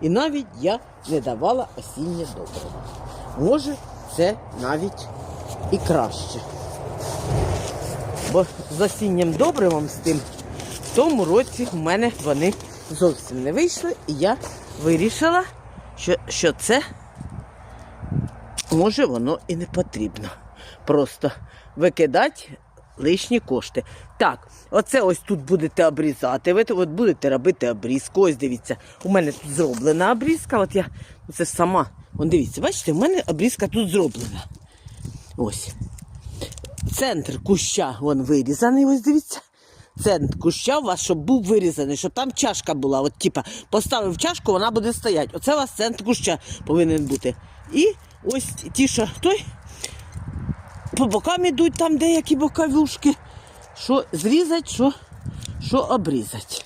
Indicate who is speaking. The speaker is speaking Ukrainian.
Speaker 1: І навіть я не давала осіннє добриво. Може, це навіть і краще. Бо з осіннім добривом з тим в тому році в мене вони зовсім не вийшли, і я вирішила, що, що це може воно і не потрібно. Просто викидати лишні кошти. Так, оце ось тут будете обрізати. Ви от будете робити обрізку. Ось дивіться, у мене тут зроблена обрізка. От я це сама. Вон дивіться, бачите, у мене обрізка тут зроблена. Ось. Центр куща вон вирізаний, ось дивіться. Центр куща у вас, щоб був вирізаний, щоб там чашка була. От, типа, поставив чашку, вона буде стояти. Оце у вас центр куща повинен бути. І ось ті, що той, по бокам ідуть там деякі боковушки. Що зрізати, що, що обрізати.